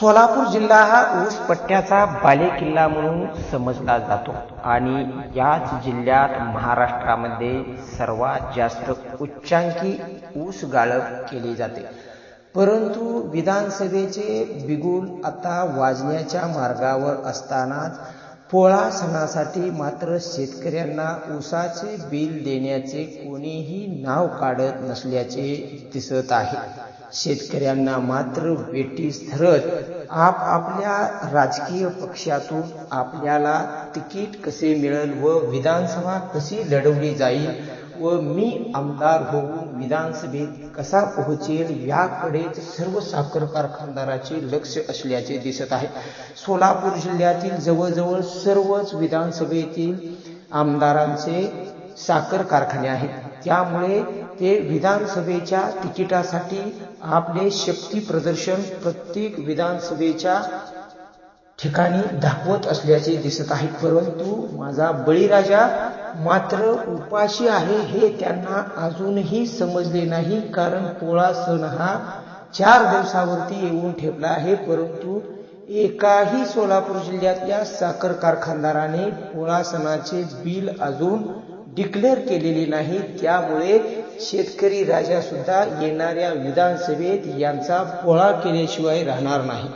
सोलापूर जिल्हा हा ऊस पट्ट्याचा बालेकिल्ला म्हणून समजला जातो आणि याच जिल्ह्यात महाराष्ट्रामध्ये सर्वात जास्त उच्चांकी ऊस गाळप केली जाते. परंतु विधानसभेचे बिगुल आता वाजण्याच्या मार्गावर असतानाच पोळा सणासाठी मात्र शेतकऱ्यांना ऊसाचे बिल देण्याचे कोणीही नाव काढत नसल्याचे दिसत आहे. शेतकऱ्यांना मात्र वेटीस धरत आपापल्या राजकीय पक्षातून आपल्याला तिकीट कसे मिळेल व विधानसभा कशी लढवली जाईल व मी आमदार होऊन विधानसभेत कसा पोहोचेल याकडेच सर्व साखर कारखानदाराचे लक्ष असल्याचे दिसत आहे. सोलापूर जिल्ह्यातील जवळजवळ सर्वच विधानसभेतील आमदारांचे साखर कारखाने आहेत. त्यामुळे ते विधानसभेच्या तिकिटासाठी आपले शक्ती प्रदर्शन प्रत्येक विधानसभेच्या ठिकाणी दाखवत असल्याचे दिसत आहे परंतु माझा बळीराजा मात्र उपाशी आहे हे त्यांना अजूनही समजले नाही. कारण पोळा सण हा चार दिवसावरती येऊन ठेपला आहे. परंतु एकाही सोलापूर जिल्ह्यातल्या साखर कारखानदाराने पोळा सणाचे बिल अजून डिक्लेअर केलेले नाही. त्यामुळे शेतकरी राजा सुद्धा येणाऱ्या विधानसभेत यांचा पोळा केल्याशिवाय राहणार नाही.